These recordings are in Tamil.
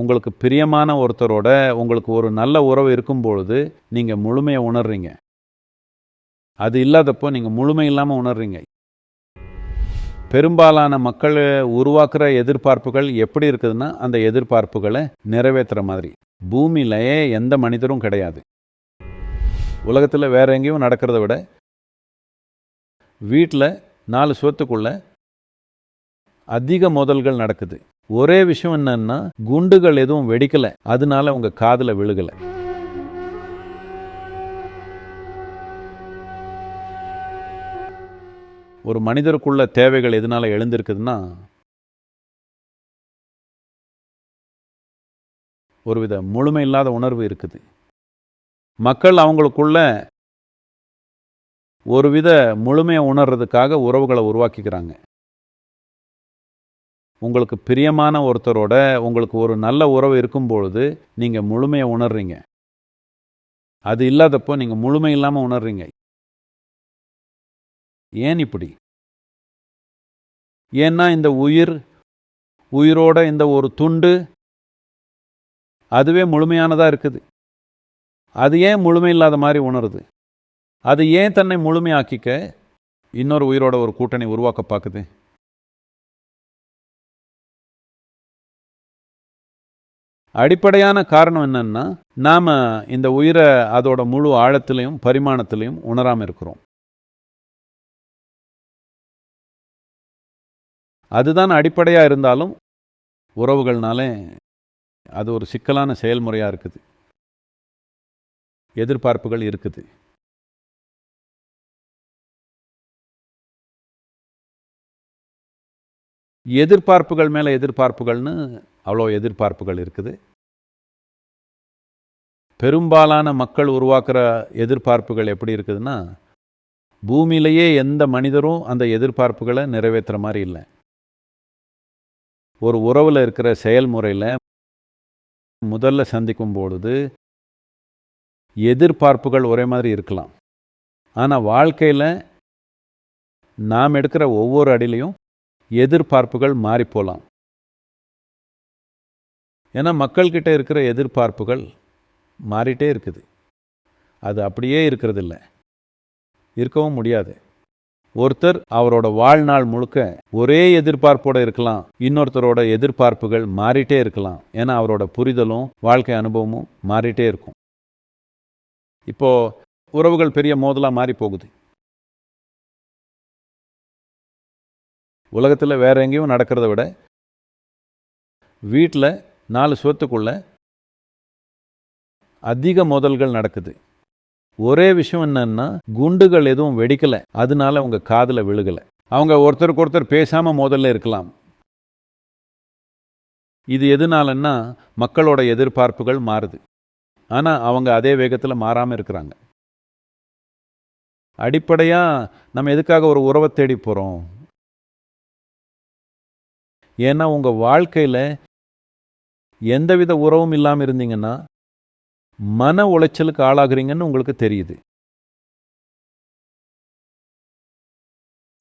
உங்களுக்கு பிரியமான ஒருத்தரோட உங்களுக்கு ஒரு நல்ல உறவு இருக்கும் பொழுது நீங்கள் முழுமையை உணர்றீங்க. அது இல்லாதப்போ நீங்கள் முழுமை இல்லாமல் உணர்றீங்க. பெரும்பாலான மக்கள் உருவாக்குற எதிர்பார்ப்புகள் எப்படி இருக்குதுன்னா அந்த எதிர்பார்ப்புகளை நிறைவேற்றுற மாதிரி. பூமியிலேயே எந்த மனிதரும் கிடையாது. உலகத்தில் வேற எங்கேயும் நடக்கிறத விட வீட்டில் நாலு சுவத்துக்குள்ள அதிக மோதல்கள் நடக்குது. ஒரே விஷயம் என்னன்னா குண்டுகள் எதுவும் வெடிக்கல. அதனால உங்க காதல விழுகல. ஒரு மனிதருக்குள்ள தேவைகள் எதனால எழுந்திருக்குதுன்னா ஒருவித முழுமை இல்லாத உணர்வு இருக்குது. மக்கள் அவங்களுக்குள்ள ஒருவித முழுமையை உணர்றதுக்காக உறவுகளை உருவாக்கிக்கிறாங்க. உங்களுக்கு பிரியமான ஒருத்தரோட உங்களுக்கு ஒரு நல்ல உறவு இருக்கும் பொழுது நீங்கள் முழுமையை உணர்றீங்க. அது இல்லாதப்போ நீங்கள் முழுமை இல்லாமல் உணர்றீங்க. ஏன் இப்படி? ஏன்னா இந்த உயிர் உயிரோட இந்த ஒரு துண்டு அதுவே முழுமையானதாக இருக்குது. அது ஏன் முழுமை இல்லாத மாதிரி உணருது? அது ஏன் தன்னை முழுமையாக்கிக்க இன்னொரு உயிரோட ஒரு கூட்டணி உருவாக்க பார்க்குது அடிப்படையான காரணம் என்னென்னா நாம் இந்த உயிரை அதோட முழு ஆழத்திலையும் பரிமாணத்திலையும் உணராமல் இருக்கிறோம். அதுதான் அடிப்படையாக இருந்தாலும் உறவுகள்னாலே அது ஒரு சிக்கலான செயல்முறையாக இருக்குது. எதிர்பார்ப்புகள் இருக்குது. எதிர்பார்ப்புகள் மேலே எதிர்பார்ப்புகள்னு அவ்வளோ எதிர்பார்ப்புகள் இருக்குது. பெரும்பாலான மக்கள் உருவாக்குற எதிர்பார்ப்புகள் எப்படி இருக்குதுன்னா பூமியிலேயே எந்த மனிதரும் அந்த எதிர்பார்ப்புகளை நிறைவேற்றுற மாதிரி இல்லை. ஒரு உறவில் இருக்கிற செயல்முறையில் முதல்ல சந்திக்கும் பொழுது எதிர்பார்ப்புகள் ஒரே மாதிரி இருக்கலாம். ஆனால் வாழ்க்கையில் நாம் எடுக்கிற ஒவ்வொரு அடியிலையும் எதிர்பார்ப்புகள் மாறிப்போகலாம் ஏன்னா மக்கள்கிட்ட இருக்கிற எதிர்பார்ப்புகள் மாறிட்டே இருக்குது. அது அப்படியே இருக்கிறதில்ல. இருக்கவும் முடியாது. ஒருத்தர் அவரோட வாழ்நாள் முழுக்க ஒரே எதிர்பார்ப்போடு இருக்கலாம். இன்னொருத்தரோட எதிர்பார்ப்புகள் மாறிட்டே இருக்கலாம். ஏன்னா அவரோட புரிதலும் வாழ்க்கை அனுபவமும் மாறிட்டே இருக்கும். இப்போது உறவுகள் பெரிய மோதலாக மாறி போகுது. உலகத்தில் வேற எங்கேயும் நடக்கிறத விட வீட்டில் நாலு சுவத்துக்குள்ளே அதிக மோதல்கள் நடக்குது. ஒரே விஷயம் என்னன்னா குண்டுகள் எதுவும் வெடிக்கலை. அதனால அவங்க காதில் விழுகலை. அவங்க ஒருத்தருக்கு ஒருத்தர் பேசாமல் மோதலில் இருக்கலாம். இது எதனாலன்னா மக்களோட எதிர்பார்ப்புகள் மாறுது. ஆனால் அவங்க அதே வேகத்தில் மாறாமல் இருக்கிறாங்க. அடிப்படையாக நம்ம எதுக்காக ஒரு உறவை தேடி போகிறோம் ஏன்னா உங்கள் வாழ்க்கையில் எந்தவித உறவும் இல்லாமல் இருந்தீங்கன்னா மன உளைச்சலுக்கு ஆளாகிறீங்கன்னு உங்களுக்கு தெரியுது.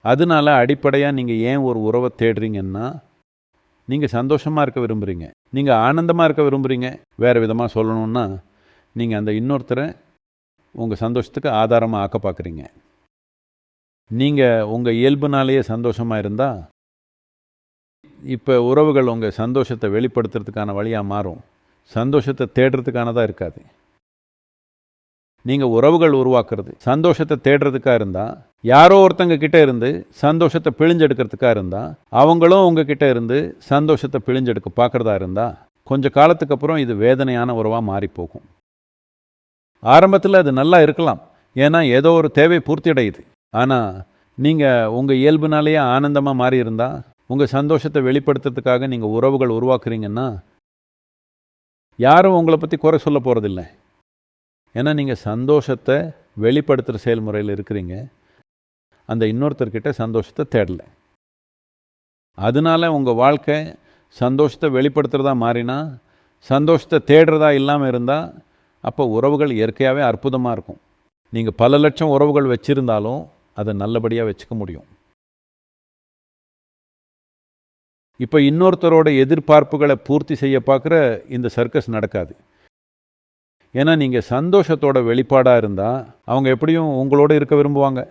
அதனால அடிப்படையாக நீங்கள் ஏன் ஒரு உறவை தேடுறீங்கன்னா நீங்கள் சந்தோஷமாக இருக்க விரும்புகிறீங்க நீங்கள் ஆனந்தமாக இருக்க விரும்புகிறீங்க வேறு விதமாக சொல்லணுன்னா நீங்கள் அந்த இன்னொருத்தரை உங்கள் சந்தோஷத்துக்கு ஆதாரமாக ஆக்க பார்க்குறீங்க நீங்கள் உங்கள் இயல்புனாலேயே சந்தோஷமாக இருந்தால் இப்போ உறவுகள் உங்கள் சந்தோஷத்தை வெளிப்படுத்துறதுக்கான வழியாக மாறும். சந்தோஷத்தை தேடுறதுக்கானதாக இருக்காது. நீங்கள் உறவுகள் உருவாக்குறது சந்தோஷத்தை தேடுறதுக்காக இருந்தால் யாரோ ஒருத்தங்க கிட்டே இருந்து சந்தோஷத்தை பிழிஞ்செடுக்கிறதுக்காக இருந்தால் அவங்களும் உங்ககிட்ட இருந்து சந்தோஷத்தை பிழிஞ்செடுக்க பார்க்குறதா இருந்தால் கொஞ்சம் காலத்துக்கு அப்புறம் இது வேதனையான உறவாக மாறி போகும் ஆரம்பத்தில் அது நல்லா இருக்கலாம். ஏன்னா ஏதோ ஒரு தேவை பூர்த்தி அடையுது ஆனால் நீங்கள் உங்கள் இயல்புனாலேயே ஆனந்தமாக மாறி இருந்தால் உங்கள் சந்தோஷத்தை வெளிப்படுத்துறதுக்காக நீங்கள் உறவுகள் உருவாக்குறீங்கன்னா யாரும் உங்களை பற்றி குறை சொல்ல போகிறதில்ல ஏன்னா நீங்கள் சந்தோஷத்தை வெளிப்படுத்துகிற செயல்முறையில் இருக்கிறீங்க. அந்த இன்னொருத்தர்கிட்ட சந்தோஷத்தை தேடலை. அதனால உங்கள் வாழ்க்கை சந்தோஷத்தை வெளிப்படுத்துகிறதா மாறினா சந்தோஷத்தை தேடுறதா இல்லாமல் இருந்தால் அப்போ உறவுகள் இயற்கையாகவே அற்புதமாக இருக்கும். நீங்கள் பல லட்சம் உறவுகள் வச்சுருந்தாலும் அதை நல்லபடியாக வச்சுக்க முடியும். இப்போ இன்னொருத்தரோட எதிர்பார்ப்புகளை பூர்த்தி செய்ய பார்க்குற இந்த சர்க்கஸ் நடக்காது. ஏன்னா நீங்கள் சந்தோஷத்தோட வெளிப்பாடாக இருந்தால் அவங்க எப்படியும் உங்களோட இருக்க விரும்புவாங்க.